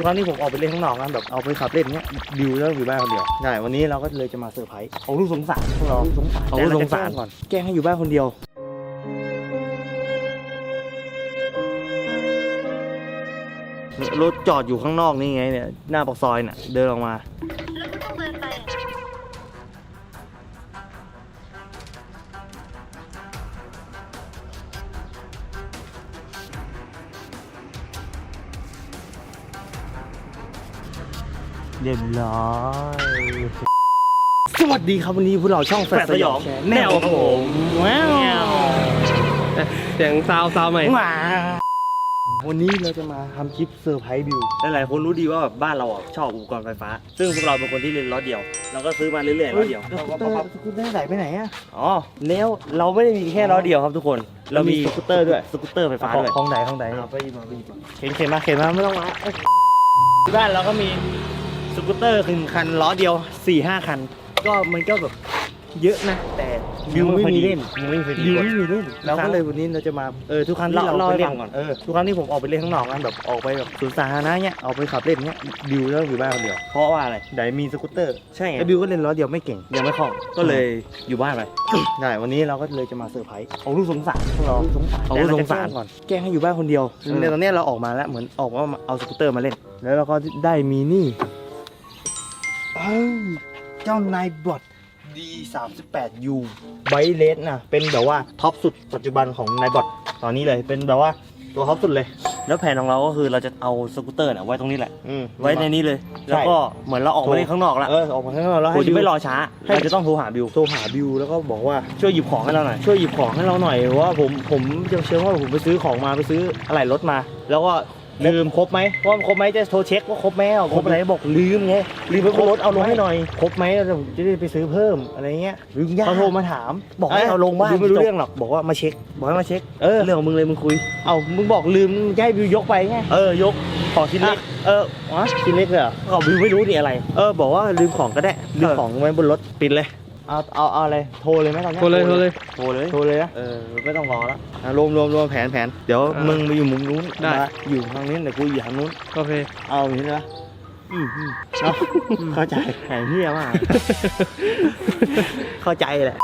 ทุกครั้งที่ผมออกไปเล่นข้างนอกนะแบบเอาไปขับเล่นเนี้ยบิวแล้วอยู่บ้านคนเดียวใช่วันนี้เราก็เลยจะมาเซอร์ไพรส์เอาลูกสงสารพวกเราลูกสงสารเอาลูกสงสารแต่เจะแกล้ก่อนแกล้งให้อยู่บ้านคนเดียวรถจอดอยู่ข้างนอกนี่ไงเนี่ยหน้าปากซอยน่ะเดินออกมา เรียบร้อย สวัสดีครับวันนี้พวกเราช่องแฟแฟลชสยองแนวครับผมว้าวเสียงซาวซาวใหม่ว้าววันนี้เราจะมาทำคลิปเซอร์ไพรส์บิว หลายๆคนรู้ดีว่าแบบบ้านเราอะชอบอุปกรณ์ไฟฟ้า ซึ่งพวกเราเป็นคนที่เล่นล้อเดียว เราก็ซื้อมาเรื่อยๆล้อเดียวสกูตเตอร์สกูตเตอร์ไหนไปไหนอะอ๋อแล้วเราไม่ได้มีแค่ล้อเดียวครับทุกคน เรามีสกูตเตอร์ด้วย สกูตเตอร์ไฟฟ้าด้วยของไหนของไหนเอาไปหยิบมาไปหยิบมาเข็นเข็นมาเข็นมาไม่ต้องมาที่บ้านเราก็มีส กูตเตอร์หนึ่งคันล้อเดียวสี่ห้าคัน ก็มันก็แบบเยอะนะ แต่บิวไม่มีเล่นบิวไม่มีบิวเล่นไม่มีเล่นเราก็เลยวันนี้เราจะมาเออทุกครั้งที่เราเล่าไปให้เล่นฟังก่อนเออทุกครั้งที่ผมออกไปเล่นข้างนอกนะแบบออกไปแบบสวนสาธารณะเนี้ยเอาไปขับเล่นเนี้ยบิวแล้วอยู่บ้านคนเดียวเพราะว่าอะไรไหนมีสกูตเตอร์ใช่ไงแล้วบิวก็เล่นล้อเดียวไม่เก่งยังไม่คล่องก็เลยอยู่บ้านไปใช่วันนี้เราก็เลยจะมาเซอร์ไพรส์เอาลูกสงสารพวกเราลูกสงสารเอาลูกสงสารแต่เจะแกล้ก่อนแกล้งให้อยู่บ้านคนเดียวอืมในตอนเนี้ยเราออกมาแล้วเหมือนออกมาเอาสกูตเตอร์มาเล่น แล้วเราก็ได้มีนี่ เอ้าเจ้านายบอท D38U ไบเลสนะเป็นแบบว่าท็อปสุดปัจจุบันของนายบอทตอนนี้เลยเป็นแบบว่าตัวท็อปสุดเลย แล้วแผนของเราก็คือเราจะเอาสกูตเตอร์น่ะไว้ตรงนี้แหละ อืม ไว้ในนี้เลย แล้วก็เหมือนเราออกมาเล่นข้างนอกแล้วเออออกมาข้างนอกแล้วกูให้จะไม่บิวรอช้าให้ เราจะต้องโทรหาบิวโทรหาบิวแล้วก็บอกว่าช่วยหยิบของให้เราหน่อย ช่วยหยิบของให้เราหน่อยว่าผมผมจะเชื่อว่าผมไปซื้อของมาไปซื้ออะไรรถมา แล้วก็ ลืมครบไหมว่าครบไหมจะโทรเช็คว่าครบไหมอะครบอะไรบอกลืมไงลืมไปรถเอาลงให้หน่อยครบไหมแล้วผมจะได้ไปซื้อเพิ่มอะไรเงี้ยเขาโทรมาถาม บอกให้เอาลงบ้านไม่รู้เรื่องหรอกบอกว่ามาเช็คบอกให้มาเช็คเออเรื่องของมึงเลยมึงคุยเอามึงบอกลืมมึงจะให้บิวยกไปไงเออยกของชิ้นเล็กอะเออวะชิ้นเล็กเลยเหรอก็บิวไม่รู้นี่อะไร เออบอกว่าลืมของก็ได้ลืมของไว้บนรถปิดเลย เอาเอาเอาอะไรโทรเลยไหมตอนนี้โทรเลยโทรเลย โทรเลยโทรเลยนะเออไม่ต้องรอแล้วอะรวมรวมรวมแผนแผนเดี๋ยวอ่ามึมึงมาอยู่มุมนู้นได้ มาอยู่ทางนี้แต่กูอยู่ทางนู้นโอเค เอาอย่างนี้นะอืมอืมเนาะเข้าใจแผนเฮียมาก เข้าใจแหละ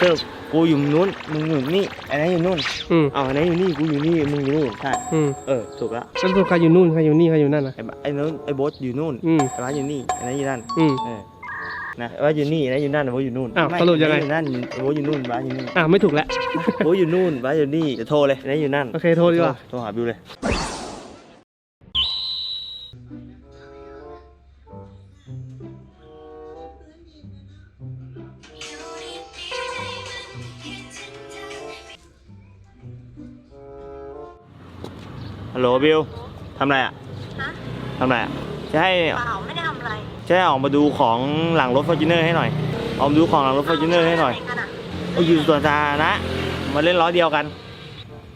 คือกูอยู่มุมนู้นมึงอยู่นี่ไอ้นั่นอยู่นู่นอืมเอาไอ้นั่นอยู่นี่กูอยู่นี่มึงอยู่นู่นใช่อืมเออถูกละแล้วตัวใครอยู่นู่นใครอยู่นี่ใครอยู่นั่นนะไอ้บไอ้นู้นไอ้โบ๊ทอยู่นู่นอืมไอ้บ้านอยู่นี่ไอ้นั่นอยู่นั่น อืมเออ นะไอ้บ้านอยู่นี่ไอ้นั่นอยู่นั่นไอ้โบ๊ทอยู่นู่นอ้าวม่สรุปยังไงอ้นั่นอยู่นั่นไอ้โบ๊ทอยู่นู่นบ้านอยู่นี่อะไม่ถูกแล้ว โบ๊ทอยู่นู่นบ้านอยู่นี่เดี๋ยวโทรเลยไอ้นั่นอยู่นั่นโอเคโทรดีกว่า โทรหาบิวเลยฮัลโหลบิวทำอะไรอะฮะ ทำอะไรอะจะให้ เปล่าไม่ได้ ทำอะไรจะให้ออกมาดูของหลังรถฟอร์จูเนอร์ให้หน่อยออกมาดูของหลังรถฟอร์จูเนอร์ให้หน่อยเาไปไหกัะเอาอยู่ส่วนสาธารณะมาเล่นล้อเดียวกัน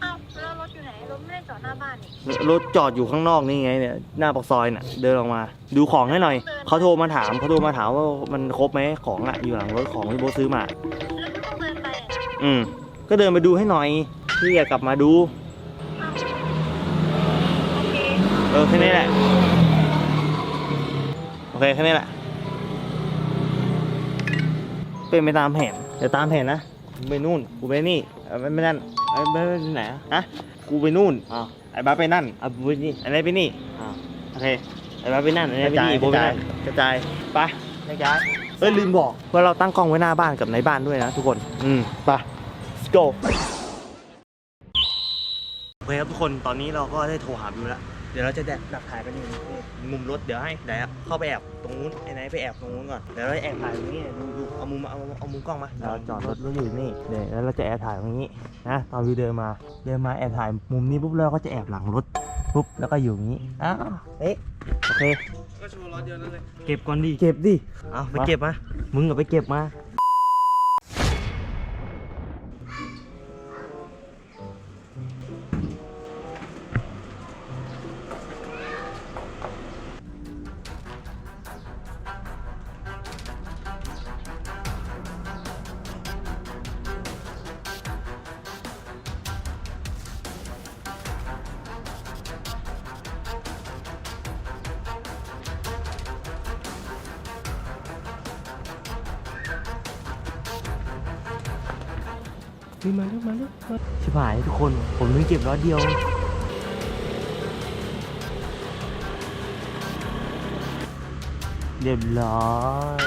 เอ้าแล้วรถอยู่ไหนรถไม่ได้จอดหน้าบ้านนี่รถจอดอยู่ข้างนอกนี่ไงเนี่ยหน้าปากซอยน่ะ เดินออกมา ดูของให้หน่อยเขาโทรมาถามเขาโทรมาถามว่ามันครบไหมของอะอยู่หลังรถของที่โบทซื้อมา แล้วก็ต้องเดินไปอะอืม ก็เดินไปดูให้หน่อยพี่อยากกลับมาดูเอ้าโอเค เออแค่นี้แหละ โอเคแค่นี้แหละ เป็นไปตามแผนเดี๋ยวตามแผนนะกูไปนู่นกูไปนี่เออไม่ไม่นั่นเอ้ยไม่ไม่ไหนอะฮะกูไปนู่นอ้าวไอ้บ้าสไปนั่นอะบุญนี่ไอ้นี่ไปนี่อ้าวโอเคไอ้บ้าไปนั่นไอ้กนี่ระไปจายนี่กโบระไปจายนั่นกระจายไปกระจายเอ้ยลืมบอกว่าเราตั้งกล้องไว้หน้าบ้านกับในบ้านด้วยนะทุกคนอืมไป let's go โอเคครับทุกคนตอนนี้เราก็ได้โทรหาบิวแล้วเดี๋ยวเราจะแดกดักถ่ายกันอยู่นี่มุมรถเดี๋ยวให้เดี๋ยวเข้าไปแอบตรงนู้นไอ้ไหนไปแอบตรงนู้นก่อนเดี๋ยวเราแอบถ่ายตรงนี้ดูดูเอามุมเอาเอามุมกล้องมาเราจอดรถรถอยู่นี่เดี๋ยวแล้วเราจะแอบถ่ายตรงนี้นะตอนวิวเดินมาเดินมาแอบถ่ายมุมนี้ปุ๊บเราก็จะแอบหลังรถปุ๊บแล้วก็อยู่อย่างนี้อ้าวเอ๊ะโอเคก็โชว์ล้อเดียวนั่นเลยเก็บก่อนดิเก็บดิเอาไปเก็บมามึงก็ไปเก็บมา ฮ้ยมาแล้วมาแล้วมาชิบหายทุกคน ผมนึกเก็บล้อเดียว เรียบร้อย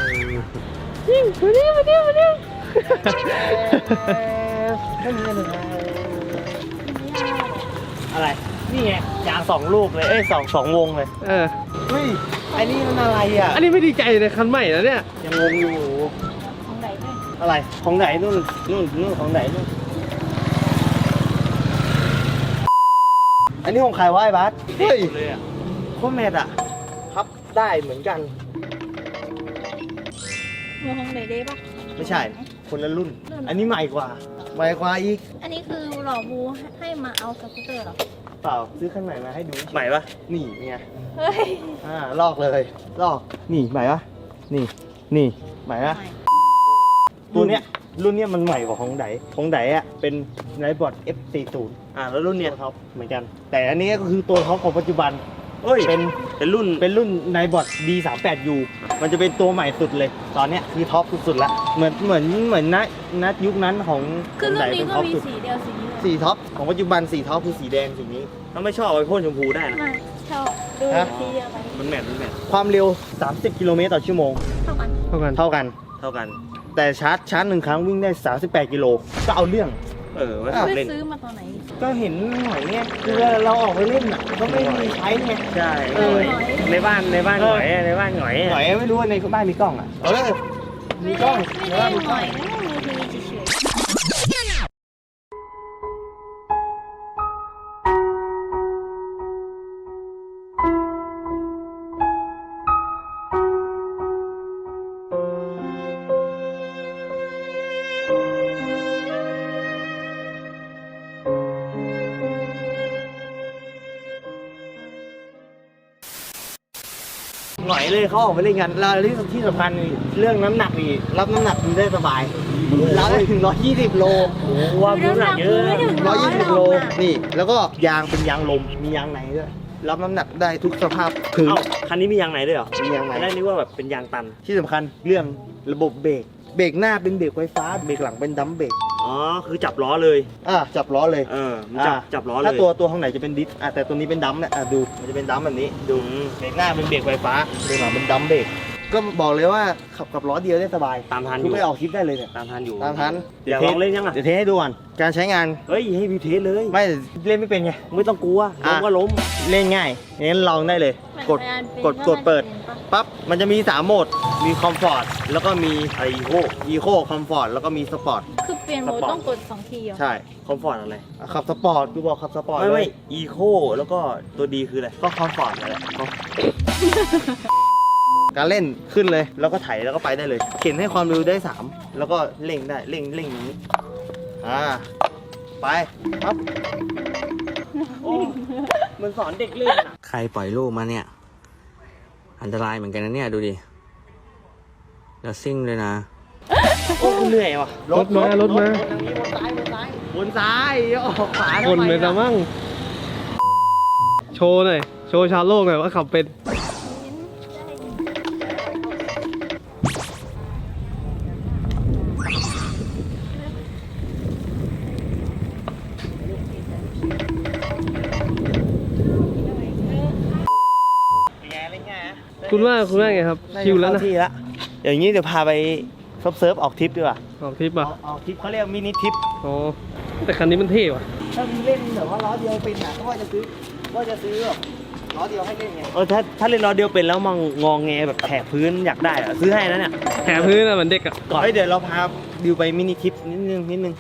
อะไร นี่ไงยางสองลูกเลย เอ้ยสองสองวงเลย เออ เฮ้ยไอ้นี่มันอะไรอะ อันนี้ไม่ดีใจเลยคันใหม่แล้วเนี่ย ยังงงอยู่ข องไหนด้วยอะไรของไหนนู่นนู่นนู่นของไหนนู่นอันนี้ของใครวะไอ้บัสเฮ้ยเลยอะโคตรแมทอะครับได้เหมือนกันมีของไหนได้ปะไม่ใช่ คนละรุ่นรุ่นอะไรอันนี้ใหม่กว่า ใหม่กว่าอีกอันนี้คือหล่อบูให้มาเอาสกูตเตอร์เหรอ เปล่าซื้อข้างในมาให้ดูใหม่ปะนี่ไงเฮ้ย อ่าลอกเลย ลอกนี่ใหม่ปะนี่นี่ใหม่ปะ ใหม่ ตัวเนี้ยรุ่นเนี้ยมันใหม่กว่าของไดของไดอะเป็นไนบอร์ด F40 อ่าแล้วรุ่นเนี้ยตัวท็อปเหมือนกัน แต่อันนี้ก็คือตัวท็อปของปัจจุบันเอ้ยเป็นเป็นรุ่นเป็นรุ่นไนบอร์ด D38U มันจะเป็นตัวใหม่สุดเลย ตอนเนี้ยคือท็อปสุดๆละเหมือนเหมือนเหมือนนันัดยุคนั้นของคือขงรุ่ไดนนี้เป็นก็ท็อปมีสุดสีเดียวสีนี้เลยสีท็อปของปัจจุบันสีท็อปคือสีแดงสีนี้ ถ้าไม่ชอบเอาไปพ่นชมพูได้นะไม่ชอบดูฮะสีเดียวกันมันแมทมันแมทความเร็ว 30 กิโลเมตรต่อชั่วโมง เท่ากันเท่ากันเท่ากันเท่ากัน แต่ชาร์จชาร์จหนึ่งครั้งวิ่งได้ 38 กิโล ก็เอาเรื่อง เออไม่อะขับไม่เล่น ซื้อมาตอนไหนก็เห็นหน่อยเนี่ยคือเวลาเราออกไปเล่นอะก็ไม่มีใช้ไง ใช่เออ ในบ้านในบ้านเอหอน่อยอะในบ้านหน่อยอะหน่อยไม่รู้ว่าในบ้านมีกล้องอะ เออ มีไม่กล้ได้อง ไม่ในได้บ้านมีหกล้น่อองยแค่ หน่อยเลยเขาออกไปเล่นกันแล้วที่ที่สำคัญนี่เรื่องน้ำหนักนี่รับน้ำหนักมันได้สบายรับได้ถึง 120 โลว่าน้ำหนักเยอะไม่ถึงร้อย120 โลนี่ แล้วก็ยางเป็นยางลมมียางในด้วยรับน้ำหนักได้ทุกสภาพพื้นเอ้าคันนี้มียางไหนด้วยเหรอมียางในอันแรกนึกว่าแบบเป็นยางตันที่สำคัญเรื่องระบบเบรกเบรกหน้าเป็นเบรกไฟฟ้าเบรกหลังเป็นดัมเบรก อ๋อ คือจับล้อเลย อะจับล้อเลยเออมันจับอะจับล้อเลยถ้าตัวตัวข้างไหนจะเป็นดิสอะแต่ตัวนี้เป็นดัมเนี่ยอะดูมันจะเป็นดัมแบบนี้ดูอืมเบรกหน้าเป็นเบรกไฟฟ้าเบรกหลังเป็นดัมเบรก ก็บอกเลยว่าขับกับล้อเดียวได้สบายตามทันอคือยู่ไปออกทริปได้เลยเนี่ย ตามทันอยู่ตามทัน อยากลองเล่นยังอะเดี๋ยวเทสให้ดูก่อนการใช้งานเฮ้ยให้วิวเทสเลยไม่เล่นไม่เป็นไง ไม่ต้องกลัวล้มก็ล้มเล่นง่ายงั้นลองได้เลยๆกดมันกดเป็นกดเปิดว่ามันปั๊บมันจะมี 3 โหมด มีคอมฟอร์ตแล้วก็มีไอโคอีโคคอมฟอร์ตแล้วก็มีสปอร์ตเป็นปะคือเปลี่ยนโหมดต้องกดสองทีเหรอใช่คอมฟอร์ตอะไรอะขับสปอร์ตกูบอกขับสปอร์ตไม่เลไม่ยอีโคแล้วก็ตัวดีคืออะไรก็คอมฟอร์ตนั่นแหละ การเล่นขึ้นเลย แล้วก็ไถแล้วก็ไปได้เลยเข็นให้ความเร็วได้ 3 แล้วก็เร่งได้เร่งเร่งอย่างนี้อ่าไปปั๊บโอ้เหมันสอนเด็กเล่นอะใครปล่อยลูกมาเนี่ย อันตรายเหมือนกันนะเนี่ยดูดิแล้วซิ่งเลยนะโอ้เหนื่อยว่ะรถมารถมาทางนี้วนซ้ายวนซ้ายวนซ้ายออกขวาคนไปทำซะมั่งโชว์หน่อยโชว์ชาวโลกหน่อยว่าขับเป็น คุณว่าคุณว่าไงครับน่าจชิวแล้วนะเข้าที่ละอย่างนี้เดี๋ยวพาไปเซิร์ฟเซิร์ฟออกทริปดีกว่าออกทริปออะอกออกทริปเขาเรียกมินิทริปอ๋อแต่คันนี้มันเท่ว่ะถ้ามึงเล่นแบบว่าล้อเดียวเป็นอะก็ว่าจะซื้อว่าจะซื้อแบบล้อเดียวให้เล่นไงเออถ้าถ้าเล่นล้อเดียวเป็นแล้วมังงองแงแบบแถบพื้นอยากได้อะซื้อให้นะเนี่ยแถมพื้นอะเหมือนเด็กอะเฮ้ยเดี๋ยวเราพาดิวไปมินิทริปนิดนึงนิดนึง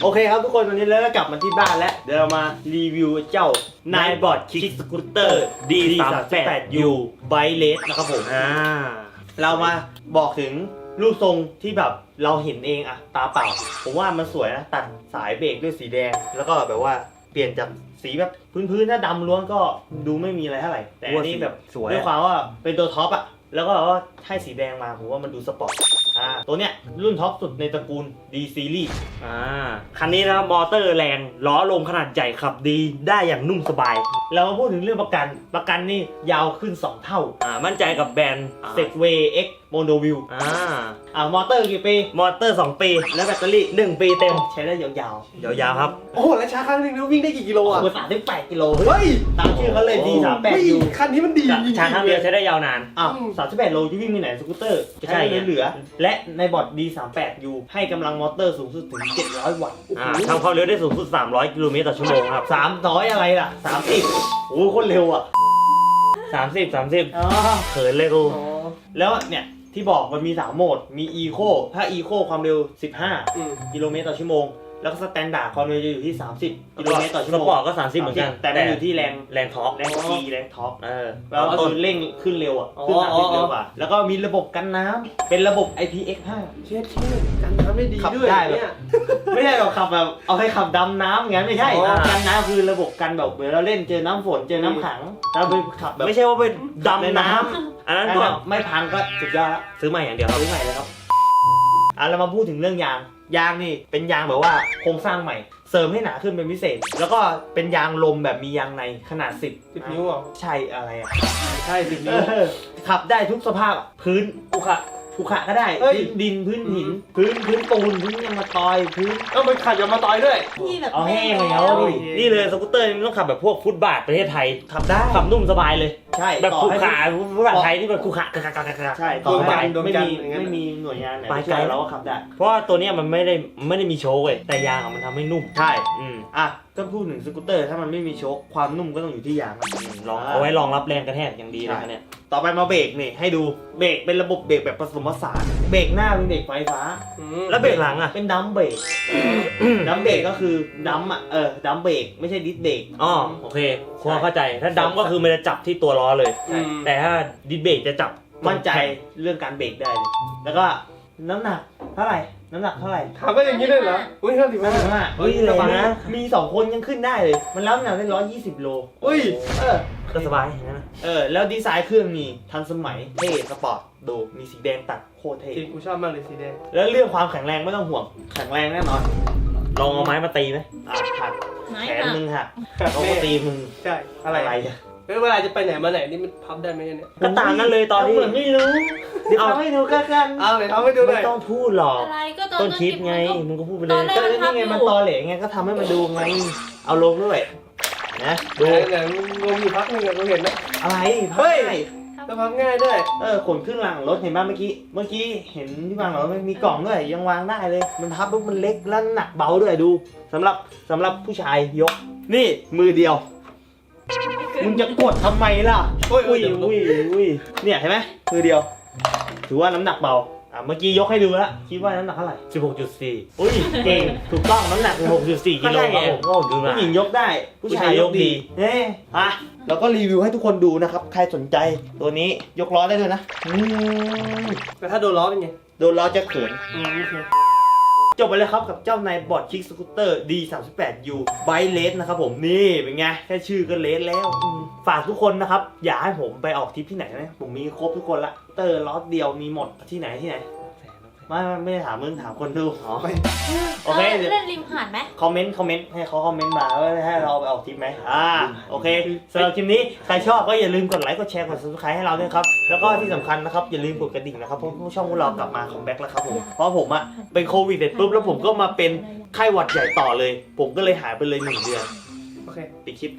โอเคครับทุกคนวันนี้เราก็กลับมาที่บ้านแล้วเดี๋ยวเรามารีวิวเจ้านายบอร์ดคิกสกูตเตอร์ D38U ไบเลสนะครับผมอ่าเรามาบอกถึงรูปทรงที่แบบเราเห็นเองอะตาเปล่า ผมว่ามันสวยนะตัดสายเบรกด้วยสีแดง แล้วก็แบบว่าเปลี่ยนจากสีแบบพื้นๆถ้าดำล้วนก็ดูไม่มีอะไรเท่าไหร่แต่อันนี้แบบสวยด้วยความว่าเป็นตัวท็อปอะ แล้วก็แบบว่าให้สีแดงมาผมว่ามันดูสปอร์ตอ่าตัวเนี้ยรุ่นท็อปสุดในตระกูล D Series อ่าคันนี้นะครับมอเตอร์แรงล้อลมขนาดใหญ่ขับดีได้อย่างนุ่มสบายเรามาพูดถึงเรื่องประกัน ประกันนี่ยาวขึ้น 2 เท่า อ่ามั่นใจกับแบรนด์ Segway X Monoview อ่าอ่ามอเตอร์กี่ปี มอเตอร์ 2 ปี แล้วแบตเตอรี่ 1 ปีเต็ม ใช้ได้ยาวๆ ยาวๆครับ โอ้โหแล้วช้าครั้งหนึงแล้ววิ่งได้กี่กิโลอะโอ้สามสิบแปดกิโลเฮ้ยตามชื่อเขาเลย D 3เฮ้ย8 U คันนี้มันดีจริงๆชาร์จครั้งเดียวใช้ได้ยาวนาน อ้าวอืมสามสิบแปดโลที่วิ่งไปไหนสกูตเตอร์ใช่ใช่ไง เหลือๆและในบอร์ด D38U ให้กำลังมอเตอร์สูงสุดถึง700วัตต์อ่าทำความเร็วได้สูงสุด 300 กิโลเมตรต่อชั่วโมงครับ300อะไรล่ะ30โอ้โหโคนเร็วอะ30 30อ๋อเขินเลยกู แล้วเนี่ย ที่บอกมันมี3โหมด มี Eco ถ้า Eco ความเร็วอืม15กิโลเมตรต่อชั่วโมง แล้วก็สแตนดาร์ดความเร็วจะอยู่ที่ 30กิโลเมตรต่อชั่วสโมงปอร์ตก็ 30 เหมือนกันแต่มันอยู่ที่แรงแรงท็อปแรงทีแรงท็อปเออแปลว่าคือเร่งขึ้นเร็วอะขึ้นอ๋อ 30เร็วกว่าแล้วก็มีระบบกันน้ำเป็นระบบ IPX5 เช็ดเช็ดกันน้ำได้ดีขับด้วยได้แบบเนี่ย ไม่ใช่เราขับแบบเอาให้ขับดำน้ำอย่างนั้นไม่ใช่อ๋อ กันน้ำคือระบบกันแบบเหมือนเราเล่นเจอน้ำฝนเจอน้ำขังเราไปขับแบบ ไม่ใช่ว่าไปดำดำน้น้ำอันนั้นำก็แบบไม่พังก็สุดยอดละซื้อใหม่อย่างเดียวครับซื้อใหม่เลยครับอะเรามาพูดถึงเรื่องยาง ยางนี่เป็นยางแบบว่าโครงสร้างใหม่ เสริมให้หนาขึ้นเป็นพิเศษ แล้วก็เป็นยางลมแบบมียางในขนาด 10 สิบนิ้วเหรอใช่อะไรอะใช่สิบเอนิ้วอขับได้ทุกสภาพอะพื้นภูเขาภูเขาก็ได้เฮ้ย พื้นดินพื้นหิน พื้นพื้นปูนพื้นยางมะตอยพื้นเอ้ามันขัดยางมาต่อยด้วยที่แบบเอาแห้งแล้วโอ้ยนี่เลยสกูตเตอร์นี่มันต้องขับแบบพวกฟุตบาทประเทศไทยขับได้ขับนุ่มสบายเลยใช่แบบต่อคูให้ ขาฟุตบาทไทยที่แบบคูขาขาขาขาขาใช่ต่อดวงจัให้นทร์ดวงไม่จันทมีร์อย่างนั้น ไม่มีหน่วยงานไหนไปไม่ไกลช่วยเราก็ขับได้ เพราะว่าตัวเนี้ยมันไม่ได้ไม่ได้มีโชว์เว้ยแต่ยางอะมันทำให้นุ่ม ใช่ อืมอะก็พูดถึงสกูตเตอร์ ถ้ามันไม่มีโชคความนุ่มก็ต้องอยู่ที่ยางครับลองเอาไว้รองรับแรงกระแทกอย่างดีเลยคันเนี้ยต่อไปมาเบรกนี่ให้ดูเบรกเป็นระบบเบรกแบบผสมผสาน เบรกหน้าเป็นเบรกไฟฟ้าอืมแล้วเบรกหลังอะ เป็นดัมเบรกดัมเบรกก็คือดัมอะเออดัมเบรกไม่ใช่ดิสเบรกอ๋อโอเคพอเข้าใจ ถ้าดำก็คือมันจะจับที่ตัวล้อเลยอืมแต่ถ้าดิสเบรกจะจับมั่นใจเรื่องการเบรกได้เลยแล้วก็น้ำหนักเท่าไหร่ น้ำหนักเท่าไหร่ถามก็อย่างนี้เลยเหรออุ้ยห้าสิบห้าห้าสิบห้าเฮ้ยระระวัวังงนะนะ มีสองคนยังขึ้นได้เลย มันรับน้ำหนักได้ร้อยยี่สิบโลอุ้ย เออ ก็สบายอย่างนั้นนะ เออ แล้วดีไซน์เครื่องมีทันสมัย เท่สปอร์ต ดู มีสีแดงตัดโคตรเท่ จริงกูชอบมากเลยสีแดง แล้วเรื่องความแข็งแรงไม่ต้องห่วง แข็งแรงแน่นอน ลองเอาไม้มาตีไหมอะหักไม้แขนค่ะมึงหักครับเขาก็ตีมึง ใช่ อะไรอะ แล้วเวลาจะไปไหนมาไหนนี่มันพับได้ไหมเนี่ยก็ตามนั้นเลยตอนที่ เหมือนไม่รู้เดี๋ยวเอา ทำให้ดูกันกันเอาเลยทำให้ดูหน่ไม่อยต้องพูดหรอก อะไรก็ตอนต้นคลิปไง มันก็มึงก็พูดไปตเลอนยแรก็นี่ไงมันตอเหลไงก็ทำให้มันดูไง เอาลงด้วย นะดูดูไหนมึงลงอยู่พักนึงอะกูเห็นนะ อะไรเฮ้ยพับได้ก็พับง่ายด้วยเออขนขึ้นหลังรถเห็นป่ะเมื่อกี้ เมื่อกี้เห็นที่วางหลังรถมันมีกล่องด้วยยังวางได้เลย มันพับปุ๊บมันเล็กแล้วหนักเบาด้วยดูสำหรับสำหรับผู้ชายยก นี่มือเดียว มึงจะกดทำไมล่ะโอ้ยโอ้อุ้ยยอุ้ยอุ้ยเนี่ยเห็นไหมมือเดียว ถือว่าน้ำหนักเบาอะเมื่อกี้ยกให้ดูแล้วคิดว่าน้ำหนักเท่าไหร่16.4 อุ้ยเก่งถูกต้องน้ำหนัก6.4กิโลครับผมก็ผมดูมา ผู้หญิงยกได้ ผู้ชายผู้ชายยยกกดีดีเฮ้อะแล้วก็รีวิวให้ทุกคนดูนะครับ ใครสนใจตัวนี้ยกล้อได้ด้วยนะอืมแต่ถ้าโดนล้อเป็นไง โดนล้อจะเขิน อืมโอเคจ บไปเลยครับกับเจ้านายบอร์ดคิกสกูตเตอร์ D38U ไบเลสนะครับผมนี่เป็นไง แค่ชื่อก็เลสแล้วอืมฝากทุกคนนะครับ อย่าให้ผมไปออกทริปที่ไหนนะ ผมมีครบทุกคนละ เตอร์ล็อตเดียวมีหมดที่ไหนที่ไหน ไม่ไม่ไม่ได้ถามมึงถามคนดูอ๋อโอเคเออเดี๋ยว เล่นริมหาดไหม คอมเมนต์คอมเมนต์ให้เขาคอมเมนต์มาว่าให้เราไปออกทริปไหมอ่าโอเคสำหรับคลิปนี้ใครชอบก็อย่าลืมกดไลค์กดแชร์กด subscribe ให้เราด้วยครับ แล้วก็ที่สำคัญนะครับอย่าลืมกดกระดิ่งนะครับเพราะช่องพวกเรากลับมาคัมแบ็กแล้วครับผมเพราะผมอะเป็นโควิดเสร็จปุ๊บแล้วผมก็มาเป็นไข้หวัดใหญ่ต่อเลย ผมก็เลยหายไปเลยหนึ่งเดือนโอเคปิดคลิป